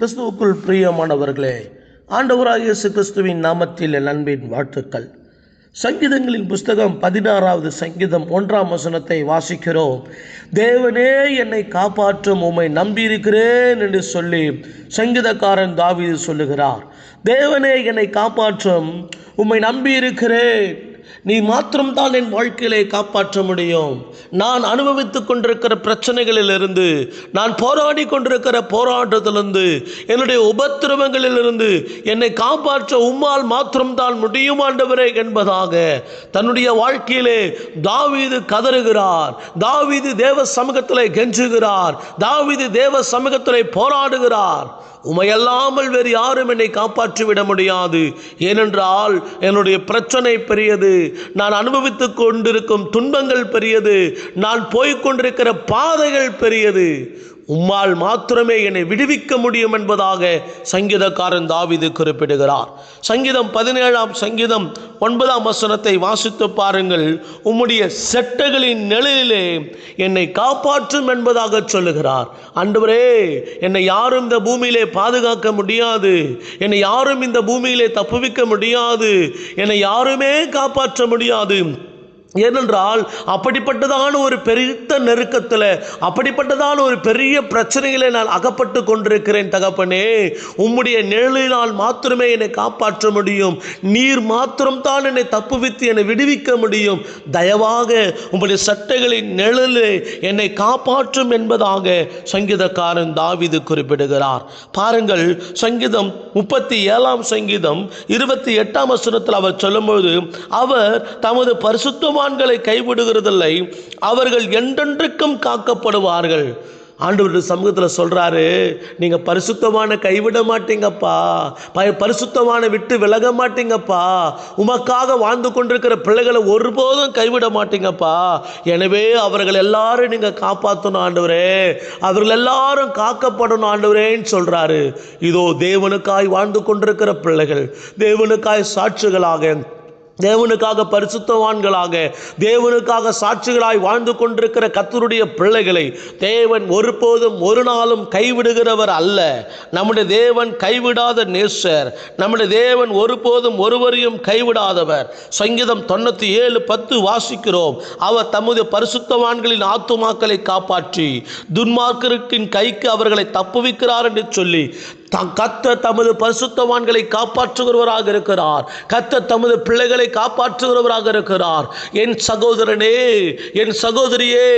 கிறிஸ்துவுக்குள் பிரியமானவர்களே ஆண்டவராக இயேசு கிறிஸ்துவின் நாமத்தில் நண்பின் வாழ்த்துக்கள். சங்கீதங்களின் புஸ்தகம் பதினாறாவது சங்கீதம் ஒன்றாம் வசனத்தை வாசிக்கிறோம். தேவனே என்னை காப்பாற்றும் உம்மை நம்பியிருக்கிறேன் என்று சொல்லி சங்கீதக்காரன் தாவீது சொல்லுகிறார். தேவனே என்னை காப்பாற்றும் உம்மை நம்பியிருக்கிறேன். நீ மாத்திரம்தான் என் வாழ்க்கையிலே காப்பாற்ற முடியும். நான் அனுபவித்துக் கொண்டிருக்கிற பிரச்சனைகளிலிருந்து நான் போராடி கொண்டிருக்கிற போராட்டத்திலிருந்து என்னுடைய உபத்திரவங்களிலிருந்து என்னை காப்பாற்ற உம்மால் மாத்திரம்தான் முடியும் ஆண்டவரே என்பதாக தன்னுடைய வாழ்க்கையிலே தாவீது கதறுகிறார். தாவீது தேவ சமூகத்திலே கெஞ்சுகிறார். தாவீது தேவ சமூகத்திலே போராடுகிறார். உமையல்லாமல் வேறு யாரும் என்னை காப்பாற்றி விட முடியாது. ஏனென்றால் என்னுடைய பிரச்சனை பெரியது. நான் அனுபவித்துக் கொண்டிருக்கும் துன்பங்கள் பெரியது. நான் போய்க்கொண்டிருக்கிற பாதைகள் பெரியது. உம்மால் மாத்திரமே என்னை விடுவிக்க முடியும் என்பதாக சங்கீதக்காரன் தாவிது குறிப்பிடுகிறார். சங்கீதம் பதினேழாம் சங்கீதம் ஒன்பதாம் வசனத்தை வாசித்து பாருங்கள். உம்முடைய செட்டைகளின் நிழலிலே என்னை காப்பாற்றும் என்பதாக சொல்லுகிறார். அன்றுவரே என்னை யாரும் இந்த பூமியிலே பாதுகாக்க முடியாது. என்னை யாரும் இந்த பூமியிலே தப்புவிக்க முடியாது. என்னை யாருமே காப்பாற்ற முடியாது. ஏனென்றால் அப்படிப்பட்டதான ஒரு பெருத்த நெருக்கத்தில் அப்படிப்பட்டதான ஒரு பெரிய பிரச்சனைகளை நான் அகப்பட்டு கொண்டிருக்கிறேன் தகப்பனே. உம்முடைய நிழலினால் மாத்திரமே என்னை காப்பாற்ற முடியும். நீர் மாத்திரம்தான் என்னை தப்புவித்து என்னை விடுவிக்க முடியும். தயவாக உங்களுடைய சட்டைகளின் நிழலே என்னை காப்பாற்றும் என்பதாக சங்கீதக்காரன் தாவிது குறிப்பிடுகிறார். பாருங்கள் சங்கீதம் முப்பத்தி ஏழாம் சங்கீதம் இருபத்தி எட்டாம் வசனத்தில் அவர் சொல்லும்போது அவர் தமது பரிசுத்தவான்களை கைவிடுகிறதில்லை அவர்கள் என்றென்றைக்கும் காக்கப்படுவார்கள். ஆண்டவருடைய சமூகத்தில் சொல்கிறாரு நீங்கள் பரிசுத்தமான கைவிட மாட்டீங்கப்பா. ப பரிசுத்தமான விட்டு விலக மாட்டீங்கப்பா. உமக்காக வாழ்ந்து கொண்டிருக்கிற பிள்ளைகளை ஒருபோதும் கைவிட மாட்டீங்கப்பா. எனவே அவர்கள் எல்லாரும் நீங்கள் காப்பாற்றணும் ஆண்டவரே. அவர்கள் எல்லாரும் காக்கப்படணும் ஆண்டவரேன்னு சொல்கிறாரு இதோ தேவனுக்காய் வாழ்ந்து கொண்டிருக்கிற பிள்ளைகள் தேவனுக்காய் சாட்சிகளாக தேவனுக்காக பரிசுத்தவான்களாக தேவனுக்காக சாட்சிகளாய் வாழ்ந்து கொண்டிருக்கிற கத்தருடைய பிள்ளைகளை தேவன் ஒருபோதும் ஒரு நாளும் கைவிடுகிறவர் அல்ல. நம்முடைய தேவன் கைவிடாத நேசர். நம்முடைய தேவன் ஒருபோதும் ஒருவரையும் கைவிடாதவர். சங்கீதம் தொண்ணூற்றி ஏழு பத்து வாசிக்கிறோம். அவர் தமது பரிசுத்தவான்களின் ஆத்துமாக்களை காப்பாற்றி துன்மார்க்கருக்கின் கைக்கு அவர்களை தப்புவிக்கிறார் என்று சொல்லி கத்த தமது பரிசுத்தவான்களை காப்பாற்றுகிறவராக இருக்கிறார். கத்த தமது பிள்ளைகளை காப்பாற்றுகிறவராக இருக்கிறார். என் சகோதரனே என் சகோதரியே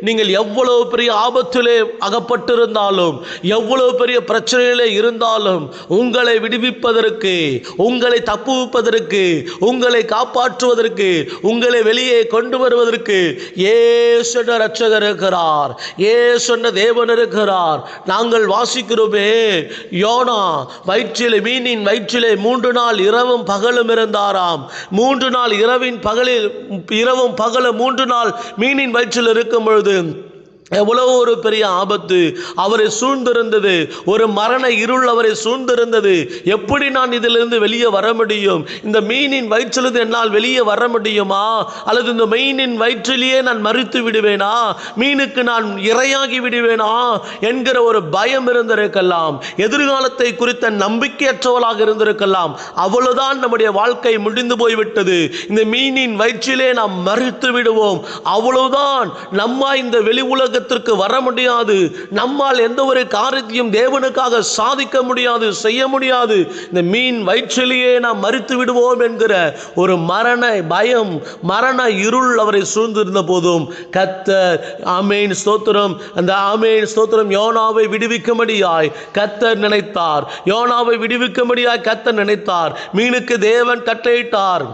நீங்கள் எவ்வளவு பெரிய ஆபத்திலே அகப்பட்டிருந்தாலும் எவ்வளவு பெரிய பிரச்சனையிலே இருந்தாலும் உங்களை விடுவிப்பதற்கு உங்களை தப்புவிப்பதற்கு உங்களை காப்பாற்றுவதற்கு உங்களை வெளியே கொண்டு வருவதற்கு ஏ சொன்ன ரட்சகர் இருக்கிறார். ஏ சொன்ன தேவன் இருக்கிறார். நாங்கள் வாசிக்கிறோமே யோனா வயிற்றிலே மீனின் வயிற்றிலே மூன்று நாள் இரவும் பகலும் இருந்தாராம். மூன்று நாள் இரவின் பகலில் இரவும் பகலும் மூன்று நாள் மீனின் வயிற்றில் இருக்கும் பொழுது எவ்வளவு ஒரு பெரிய ஆபத்து. அவரை சூழ்ந்திருந்தது. ஒரு மரண இருள் அவரை சூழ்ந்திருந்தது. எப்படி நான் இதிலிருந்து வெளியே வர முடியும்? இந்த மீனின் வயிற்றிலிருந்து என்னால் வெளியே வர முடியுமா? அல்லது இந்த மீனின் வயிற்றிலேயே நான் மறித்து விடுவேனா? மீனுக்கு நான் இரையாகி விடுவேனா? என்கிற ஒரு பயம் இருந்திருக்கலாம். எதிர்காலத்தை குறித்த நம்பிக்கையற்றவளாக இருந்திருக்கலாம். அவ்வளவுதான் நம்முடைய வாழ்க்கை முடிந்து போய்விட்டது. இந்த மீனின் வயிற்றிலே நாம் மறித்து விடுவோம். அவ்வளவுதான் நம்ம இந்த வெளி உலக உலகத்திற்கு வர முடியாது. நம்மால் எந்த ஒரு காரியத்தையும் தேவனுக்காக சாதிக்க முடியாது செய்ய முடியாது. இந்த மீன் வயிற்றிலேயே நாம் மறித்து விடுவோம் என்கிற ஒரு மரண பயம் மரண இருள் அவரை சூழ்ந்திருந்த போதும் கத்த ஆமேன் ஸ்தோத்திரம். அந்த ஆமேன் ஸ்தோத்திரம் யோனாவை விடுவிக்கும்படியாய் கத்தர் நினைத்தார். யோனாவை விடுவிக்கும்படியாய் கத்தர் நினைத்தார். மீனுக்கு தேவன் கட்டளையிட்டார்.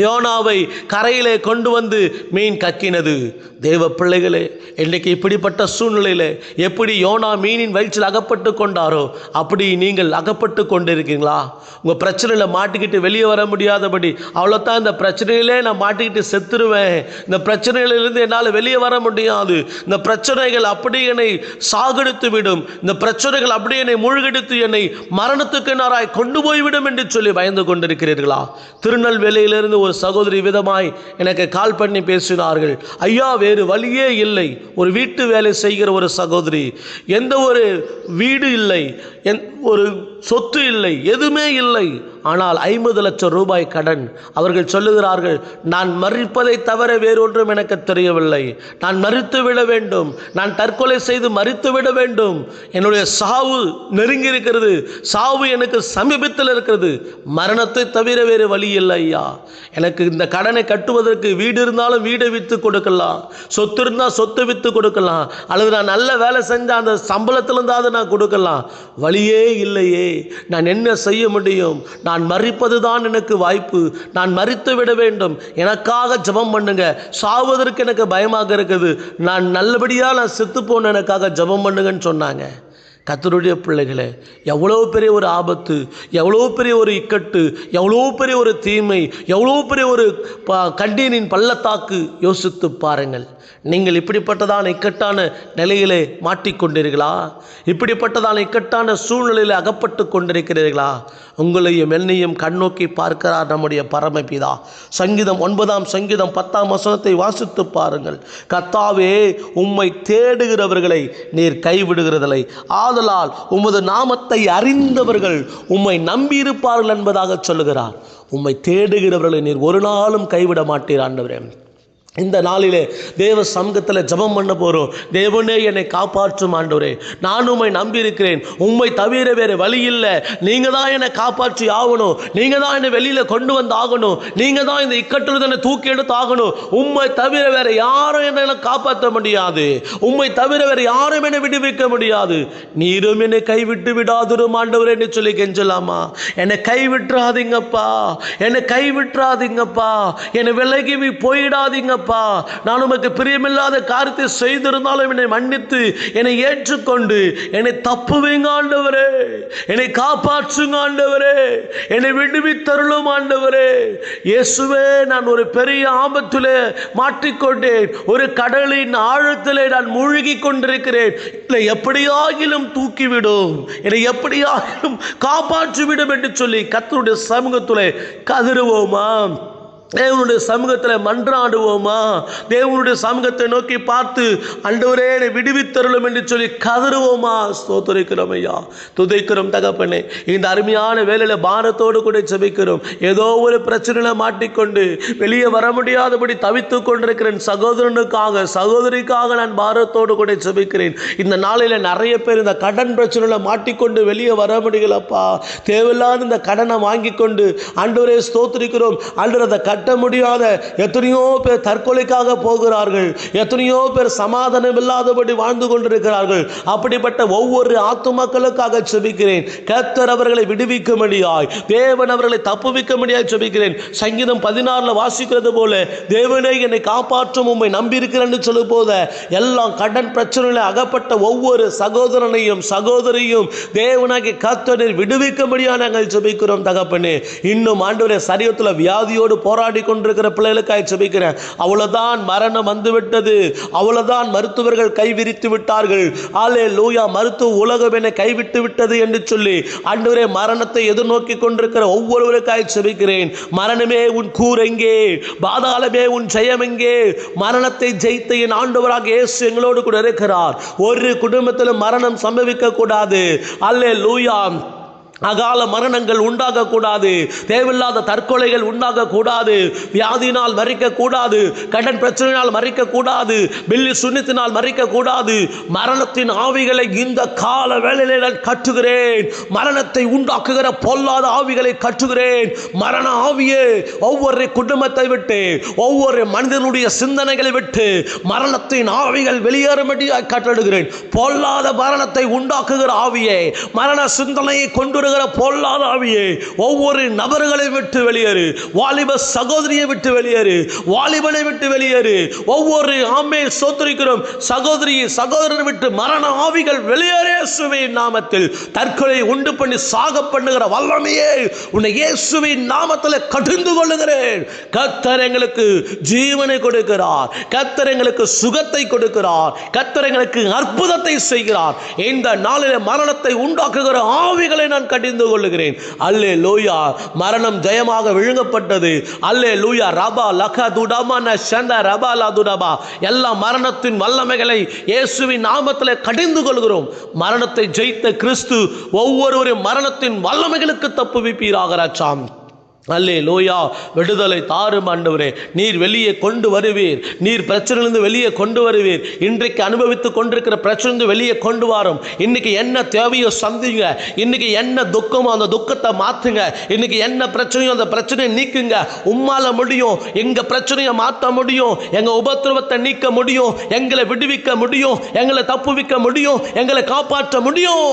யோனாவை கரையிலே கொண்டு வந்து மீன் கக்கினது. தேவ பிள்ளைகளே இன்றைக்கு இப்படிப்பட்ட சூழ்நிலையில் எப்படி யோனா மீனின் வயிற்றில் அகப்பட்டு கொண்டாரோ அப்படி நீங்கள் அகப்பட்டு கொண்டிருக்கீங்களா? உங்கள் பிரச்சனையில் மாட்டிக்கிட்டு வெளியே வர முடியாதபடி அவ்வளோத்தான் இந்த பிரச்சனையிலே நான் மாட்டிக்கிட்டு செத்துருவேன். இந்த பிரச்சனையிலிருந்து என்னால் வெளியே வர முடியாது. இந்த பிரச்சனைகள் அப்படி என்னை சாகடித்து விடும். இந்த பிரச்சனைகள் அப்படி என்னை மூழ்கடித்து என்னை மரணத்துக்கு நாராய் கொண்டு போய்விடும் என்று சொல்லி பயந்து கொண்டிருக்கிறீர்களா? திருநெல்வேலியிலிருந்து ஒரு சகோதரி விதமாய் எனக்கு கால் பண்ணி பேசினார்கள். ஐயா வேறு வழியே இல்லை. ஒரு வீட்டு வேலை செய்கிற ஒரு சகோதரி. எந்த ஒரு வீடு இல்லை. என் ஒரு சொத்து இல்லை எதுவுமே இல்லை. ஆனால் ஐம்பது லட்சம் ரூபாய் கடன். அவர்கள் சொல்லுகிறார்கள் நான் மறிப்பதை தவிர வேறொன்றும் எனக்கு தெரியவில்லை. நான் மறித்து விட வேண்டும். நான் தற்கொலை செய்து மறித்து விட வேண்டும். என்னுடைய சாவு நெருங்கி இருக்கிறது சாவு எனக்கு சமீபத்தில் இருக்கிறது. மரணத்தை தவிர வேறு வழி இல்லை ஐயா. எனக்கு இந்த கடனை கட்டுவதற்கு வீடு இருந்தாலும் வீடை விற்று கொடுக்கலாம். சொத்து இருந்தால் சொத்து விற்று கொடுக்கலாம். அல்லது நான் நல்ல வேலை செஞ்சால் அந்த சம்பளத்திலிருந்தாவது நான் கொடுக்கலாம். வழியே இல்லையே. நான் என்ன செய்ய முடியும்? நான் மறிப்பது தான் எனக்கு வாய்ப்பு. நான் மறித்து விட வேண்டும். எனக்காக ஜெபம் பண்ணுங்க. சாவதற்கு எனக்கு பயமாக இருக்குது. நான் நல்லபடியாக நான் செத்து போன எனக்காக ஜெபம் பண்ணுங்கன்னு சொன்னாங்க. கத்தருடைய பிள்ளைகளை எவ்வளோ பெரிய ஒரு ஆபத்து எவ்வளோ பெரிய ஒரு இக்கட்டு எவ்வளோ பெரிய ஒரு தீமை எவ்வளோ பெரிய ஒரு ப கண்டீனின் பள்ளத்தாக்கு யோசித்து பாருங்கள். நீங்கள் இப்படிப்பட்டதான இக்கட்டான நிலையிலே மாட்டிக்கொண்டீர்களா? இப்படிப்பட்டதான இக்கட்டான சூழ்நிலையில் அகப்பட்டு கொண்டிருக்கிறீர்களா? உங்களையும் என்னையும் கண்ணோக்கி பார்க்கிறார் நம்முடைய பரமபிதா. சங்கீதம் ஒன்பதாம் சங்கீதம் பத்தாம் வசனத்தை வாசித்து பாருங்கள். கத்தாவே உம்மை தேடுகிறவர்களை நீர் கைவிடுகிறதில்லை. ஆதலால் உமது நாமத்தை அறிந்தவர்கள் உம்மை நம்பியிருப்பார்கள் என்பதாக சொல்லுகிறார். உம்மை தேடுகிறவர்களை நீர் ஒரு நாளும் கைவிட மாட்டீர் ஆண்டவரே. இந்த நாளிலே தேவ சமூகத்தில் ஜெபம் பண்ண போகிறோம் தேவனே என்னை காப்பாற்றும் ஆண்டவரே. நான் உண்மை நம்பியிருக்கிறேன். உம்மை தவிர வேறு வழி இல்லை. நீங்கள் தான் என்னை காப்பாற்றி ஆகணும். நீங்கள் தான் என்னை வெளியில் கொண்டு வந்து ஆகணும். நீங்கள் தான் இந்த இக்கட்டுறதனை என்னை தூக்கி எடுத்து ஆகணும். உம்மை தவிர வேறு யாரும் என்னை காப்பாற்ற முடியாது. உண்மை தவிர வேறு யாரும் என்னை விடுவிக்க முடியாது. நீரும் என்னை கைவிட்டு விடாதுரும் ஆண்டவரே என்று சொல்லி கெஞ்சலாமா? என்னை கைவிட்டுறாதீங்கப்பா. என்னை கைவிட்டுறாதீங்கப்பா. என்னை விலகி போயிடாதீங்க போயிடாதீங்கப்பா நான் உமக்கு பிரியமில்லாத காரியத்தை செய்திருந்தாலும் என்னை மன்னித்து என்னை ஏற்றுக்கொண்டு என்னை தப்புவீங்க ஆண்டவரே. என்னை காப்பாற்றுங்க ஆண்டவரே. என்னை விடுவித்தருளும் ஆண்டவரே. இயேசுவே நான் ஒரு பெரிய ஆபத்தில் மாட்டிக்கொண்டேன். ஒரு கடலின் ஆழத்தில் நான் மூழ்கி கொண்டிருக்கிறேன். இல்லை எப்படியாகிலும் தூக்கிவிடும். என்னை எப்படியாகிலும் காப்பாற்றிவிடும் என்று சொல்லி கத்தருடைய சமூகத்தில் கதறுவோமா? தேவனுடைய சமூகத்தில் மன்றாடுவோமா? தேவனுடைய சமூகத்தை நோக்கி பார்த்து அண்டவரே என்னை விடுவித்தருளும் என்று சொல்லி கதறுவோமா? ஸ்தோத்தரிக்கிறோம் ஐயா. துதைக்கிறோம் தகப்பனே. இந்த அருமையான வேலையில் பாரத்தோடு கூட செபிக்கிறோம் ஏதோ ஒரு பிரச்சனையில் மாட்டிக்கொண்டு வெளியே வர முடியாதபடி தவித்து கொண்டிருக்கிறேன். சகோதரனுக்காக சகோதரிக்காக நான் பாரத்தோடு கூட செபிக்கிறேன் இந்த நாளில் நிறைய பேர் இந்த கடன் பிரச்சனையில் மாட்டிக்கொண்டு வெளியே வர முடியலப்பா. தேவையில்லாத இந்த கடனை வாங்கி கொண்டு அண்டவரே ஸ்தோத்திரிக்கிறோம். ஆண்டவர் அதை கட்ட முடியாத எத்தனையோ பேர் தற்கொலைக்காக போகிறார்கள். எத்தனையோ பேர் சமாதானம் இல்லாதபடி வாழ்ந்து கொண்டிருக்கிறார்கள். அப்படிப்பட்ட ஒவ்வொரு ஆத்துமக்களுக்காக செபிக்கிறேன். கத்தர் அவர்களை விடுவிக்க முடியாய் தேவன் அவர்களை தப்புவிக்க முடியாய் செபிக்கிறேன். சங்கீதம் பதினாறுல வாசிக்கிறது போல தேவனே என்னை காப்பாற்றும் உம்மை நம்பியிருக்கிறேன்னு சொல்லும் போத எல்லாம் கடன் பிரச்சனையில் அகப்பட்ட ஒவ்வொரு சகோதரனையும் சகோதரியும் தேவனாகி கர்த்தனை விடுவிக்க முடியாது நாங்கள் செபிக்கிறோம் தகப்பனே. இன்னும் ஆண்டவரே சரீரத்தில் வியாதியோடு போராடி கொண்டிருக்கிற பிள்ளைகளுக்காக ஜெபிக்கிறேன். அவ்வளோதான் மரணம் வந்துவிட்டது. அவ்வளவுதான் மருத்துவர்கள் கைவிரித்து விட்டார்கள். ஆலே லூயா மருத்துவ உலகம் என்னை கைவிட்டு விட்டது என்று சொல்லி அன்றுவரே மரணத்தை எதிர்நோக்கி கொண்டிருக்கிற ஒவ்வொருவருக்காய் ஜெபிக்கிறேன். மரணமே உன் கூர் எங்கே? பாதாளமே உன் ஜெயம் எங்கே? மரணத்தை ஜெயித்த என் ஆண்டவராக இயேசு எங்களோடு கூட இருக்கிறார். ஒரு குடும்பத்தில் மரணம் சம்பவிக்க கூடாது அல்லே லூயா அகால மரணங்கள் உண்டாகக்கூடாது. தேவையில்லாத தற்கொலைகள் உண்டாகக்கூடாது. வியாதியினால் மறிக்கக்கூடாது. கடன் பிரச்சனையினால் மறிக்கக்கூடாது. பில்லி சுண்ணத்தினால் மறிக்கக்கூடாது. மரணத்தின் ஆவிகளை இந்த கால வேளையிலே நான் கட்டுகிறேன். மரணத்தை உண்டாக்குகிற பொல்லாத ஆவிகளை கட்டுகிறேன். மரண ஆவியே ஒவ்வொரு குடும்பத்தை விட்டு ஒவ்வொரு மனிதனுடைய சிந்தனைகளை விட்டு மரணத்தின் ஆவிகள் வெளியேறும்படியாக கட்டடுகிறேன் பொல்லாத மரணத்தை உண்டாக்குகிற ஆவியே மரண சிந்தனையை கொண்டு வருகிற பொல்லாத ஆவியே ஒவ்வொரு நபர்களை விட்டு வெளியேறு. வாலிப சகோதரியை விட்டு வெளியேறு. வாலிபனை விட்டு வெளியேறு. ஒவ்வொரு ஆமே சோத்தரிக்கிறோம். சகோதரி சகோதரனை விட்டு மரண ஆவிகள் வெளியேறே இயேசுவின் நாமத்தில். தற்கொலை உண்டு பண்ணி சாக பண்ணுகிற வல்லமையே உன்னை இயேசுவின் நாமத்தில் கடிந்து கொள்ளுகிறேன். கத்தர் எங்களுக்கு ஜீவனை கொடுக்கிறார். கத்தர் எங்களுக்கு சுகத்தை கொடுக்கிறார். கத்தர் எங்களுக்கு அற்புதத்தை செய்கிறார். இந்த நாளில் மரணத்தை உண்டாக்குகிற ஆவிகளை நான் கடிந்து கொள்ளுகிறேன். அல்லே லூயா மரணம் ஜெயமாக விழுங்கப்பட்டது. அல்லே லூயா ரபா லக துடாமா சந்த ரபா லதுடபா. எல்லா மரணத்தின் வல்லமைகளை இயேசுவின் நாமத்தில் கடிந்து கொள்கிறோம். மரணத்தை ஜெயித்த கிறிஸ்து ஒவ்வொருவரும் மரணத்தின் வல்லமைகளுக்கு தப்புவிப்பீராக ராச்சாம் அல்லே லோயா விடுதலை தாரும் ஆண்டவரே நீர் வெளியே கொண்டு வருவீர். நீர் பிரச்சனையிலிருந்து வெளியே கொண்டு வருவீர். இன்றைக்கு அனுபவித்து கொண்டிருக்கிற பிரச்சனை வெளியே கொண்டு வரும். இன்னைக்கு என்ன தேவையோ சந்திங்க. இன்னைக்கு என்ன துக்கமோ அந்த துக்கத்தை மாற்றுங்க இன்னைக்கு என்ன பிரச்சனையோ அந்த பிரச்சனையை நீக்குங்க. உம்மால முடியும். எங்க பிரச்சனையை மாற்ற முடியும். எங்க உபத்திரவத்தை நீக்க முடியும். எங்களை விடுவிக்க முடியும். எங்களை தப்புவிக்க முடியும். எங்களை காப்பாற்ற முடியும்.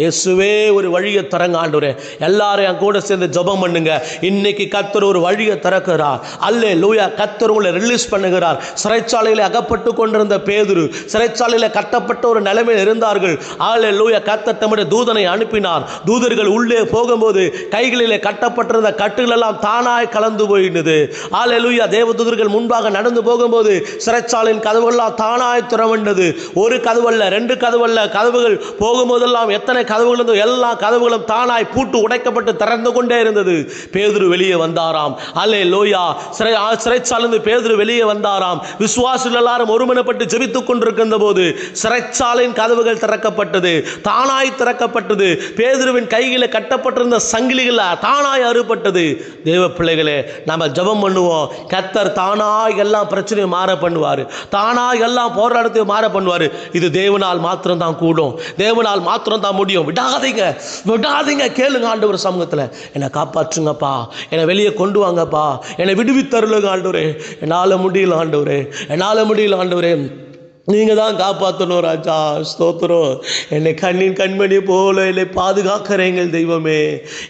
இயேசுவே ஒரு வழியை தரங்க ஆண்டவரே. எல்லாரும் என் கூட சேர்ந்து ஜெபம் பண்ணுங்க. இன்னைக்கு கத்தர் ஒரு வழியை திறக்கிறார். அல்லே லூயா கத்தர் உங்களை ரிலீஸ் பண்ணுகிறார். சிறைச்சாலையில் அகப்பட்டு கொண்டிருந்த பேதுரு சிறைச்சாலையில் கட்டப்பட்ட ஒரு நிலைமையில் இருந்தார்கள். ஆலே லூயா கத்தர் தம்முடைய தூதனை அனுப்பினார். தூதர்கள் உள்ளே போகும்போது கைகளிலே கட்டப்பட்டிருந்த கட்டுகள் எல்லாம் தானாய் கலந்து போயிடுது ஆலே லூயா தேவதூதர்கள் முன்பாக நடந்து போகும்போது சிறைச்சாலையின் கதவுகள்லாம் தானாய் திறவண்டது. ஒரு கதவல்ல ரெண்டு கதவல்ல கதவுகள் போகும்போதெல்லாம் எத்தனை கதவுகள் இருந்தோ எல்லா கதவுகளும் தானாய் பூட்டு உடைக்கப்பட்டு திறந்து கொண்டே இருந்தது. பேதுரு வெளியே வந்தாராம். அல்லே லோயா சிறை ஆ, சிறைச்சாலிருந்து பேதுரு வெளியே வந்தாராம். விசுவாசிகள் எல்லாரும் ஒருமனப்பட்டு ஜெபித்துக் கொண்டிருக்கின்ற போது சிறைச்சாலையின் கதவுகள் திறக்கப்பட்டது. தானாய் திறக்கப்பட்டது. பேதுருவின் கையில் கட்டப்பட்டிருந்த சங்கிலிகள் தானாய் அறுபட்டது. தேவ பிள்ளைகளே நம்ம ஜெபம் பண்ணுவோம். கத்தர் தானாய் எல்லாம் பிரச்சனையும் மாற பண்ணுவார். தானாய் எல்லாம் போராட்டத்தையும் மாற பண்ணுவார். இது தேவனால் மாத்திரம் தான் கூடும். தேவனால் மாத்திரம்தான் முடியும். விடாதீங்க. விடாதீங்க. கேளுங்க ஆண்டவர் சமூகத்தில். என்னை காப்பாற்றுங்கப்பா. என்னை வெளியே கொண்டு வாங்கப்பா. என்னை விடுவித்தருளுங்க ஆண்டவரே. என்னால் முடியல ஆண்டவரே. என்னால் முடியல ஆண்டவரே. நீங்கள் தான் காப்பாற்றணும் ராஜா ஸ்தோத்திரம். என்னை கண்ணின் கண்மணி போல என்னை பாதுகாக்கிறீங்கள் தெய்வமே.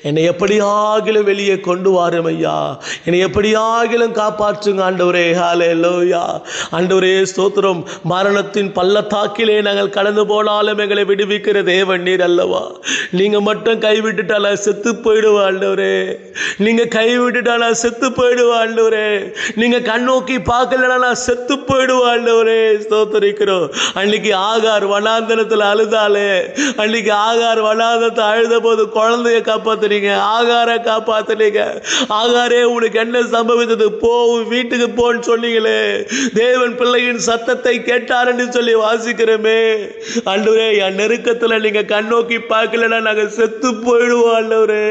என்னை எப்படியாகிலும் வெளியே கொண்டு வாரும் ஐயா. என்னை எப்படியாகிலும் காப்பாற்றுங்க ஆண்டவரே ஹாலே லோயா ஆண்டவரே ஸ்தோத்திரம். மரணத்தின் பள்ளத்தாக்கிலே நாங்கள் கடந்து போனாலும் எங்களை விடுவிக்கிற தேவன் நீர் அல்லவா. நீங்கள் மட்டும் கைவிட்டுட்டால செத்து போயிடுவா ஆண்டவரே. நீங்கள் கைவிட்டுட்டால செத்து போயிடுவா ஆண்டவரே. நீங்கள் கண்ணோக்கி பார்க்கலனா நான் செத்து போயிடுவா ஆண்டவரே ஸ்தோத்திரிக்கிறோம் அன்னைக்கு ஆகார் வனாந்தனத்தில் அழுதாலே அன்னைக்கு ஆகார் வனாந்தத்தை அழுத போது குழந்தைய காப்பாத்துனீங்க ஆகாரை காப்பாத்துனீங்க ஆகாரே உனக்கு என்ன சம்பவித்தது? போ வீட்டுக்கு போன்னு சொன்னீங்களே. தேவன் பிள்ளையின் சத்தத்தை கேட்டாருன்னு சொல்லி வாசிக்கிறோமே. ஆண்டவரே என் நெருக்கத்தில் நீங்க கண்ணோக்கி பார்க்கலன்னா நாங்கள் செத்து போயிடுவோம் ஆண்டவரே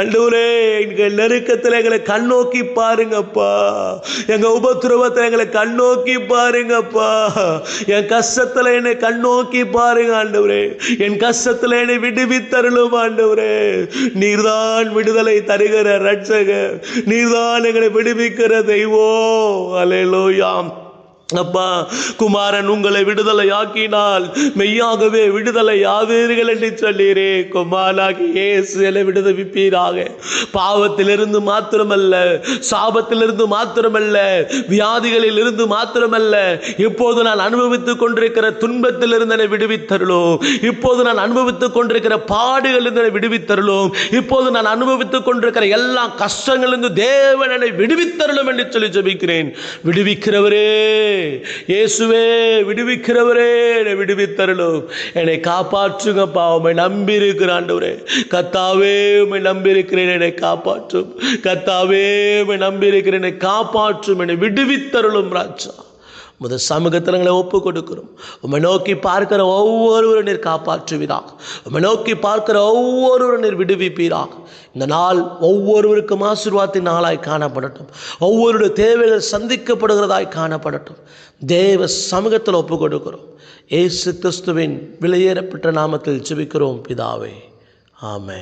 ஆண்டவரே எங்க நெருக்கத்தில் எங்களை கண்ணோக்கி பாருங்கப்பா. எங்க உபத்திரவத்தை எங்களை கண்ணோக்கி பாருங்கப்பா. என் கஷ்டத்துல என்னை கண்ணோக்கி பாருங்க ஆண்டவரே. என் கஷ்டத்தில் என்னை விடுவித்தருளும் ஆண்டவரே. நீர்தான் விடுதலை தருகிற ரட்சகர் நீர்தான் எங்களை விடுவிக்கிற தெய்வோ அலையிலோயாம் அப்பா குமாரன் உங்களை விடுதலை ஆக்கினால் மெய்யாகவே விடுதலை ஆவீர்கள் என்று சொல்லீரே குமாராகி இயேசு விடுதவிப்பீராக. பாவத்திலிருந்து மாத்திரமல்ல சாபத்திலிருந்து மாத்திரமல்ல வியாதிகளில் இருந்து மாத்திரமல்ல. இப்போது நான் அனுபவித்துக் கொண்டிருக்கிற துன்பத்திலிருந்து என்னை விடுவித்தருளும். இப்போது நான் அனுபவித்துக் கொண்டிருக்கிற பாடுகளிலிருந்து என்னை விடுவித்தருளும். இப்போது நான் அனுபவித்துக் கொண்டிருக்கிற எல்லா கஷ்டங்களிலிருந்து தேவன் என்னை விடுவித்தருளும் என்று சொல்லி ஜபிக்கிறேன். விடுவிக்கிறவரே இயேசுவே விடுவிக்கிறவரே என்னை விடுவித்தரலும் என்னை காப்பாற்றுங்கப்பா பாவமை நம்பி இருக்கிறேன் ஆண்டவரே. கத்தாவே உம்மை நம்பி இருக்கிறேன் என்னை காப்பாற்றும். கத்தாவே உம்மை நம்பி இருக்கிறேன் என்னை காப்பாற்றும் என்னை விடுவித்தருளும் ராஜா. உமது சமூகத்தில் எங்களை ஒப்பு கொடுக்கிறோம் உம்மை நோக்கி பார்க்கிற ஒவ்வொருவரும் நீர் காப்பாற்றுவீராக. உம்மை நோக்கி பார்க்கிற ஒவ்வொருவரும் நீர் விடுவிப்பீராக. இந்த நாள் ஒவ்வொருவருக்கும் ஆசீர்வாதத்தின் நாளாய் காணப்படட்டும். ஒவ்வொருடைய தேவைகள் சந்திக்கப்படுகிறதாய் காணப்படட்டும். தேவ சமூகத்தில் ஒப்பு கொடுக்கிறோம் ஏசு கிறிஸ்துவின் விலையேறப்பட்ட நாமத்தில் ஜெபிக்கிறோம் பிதாவே. ஆமே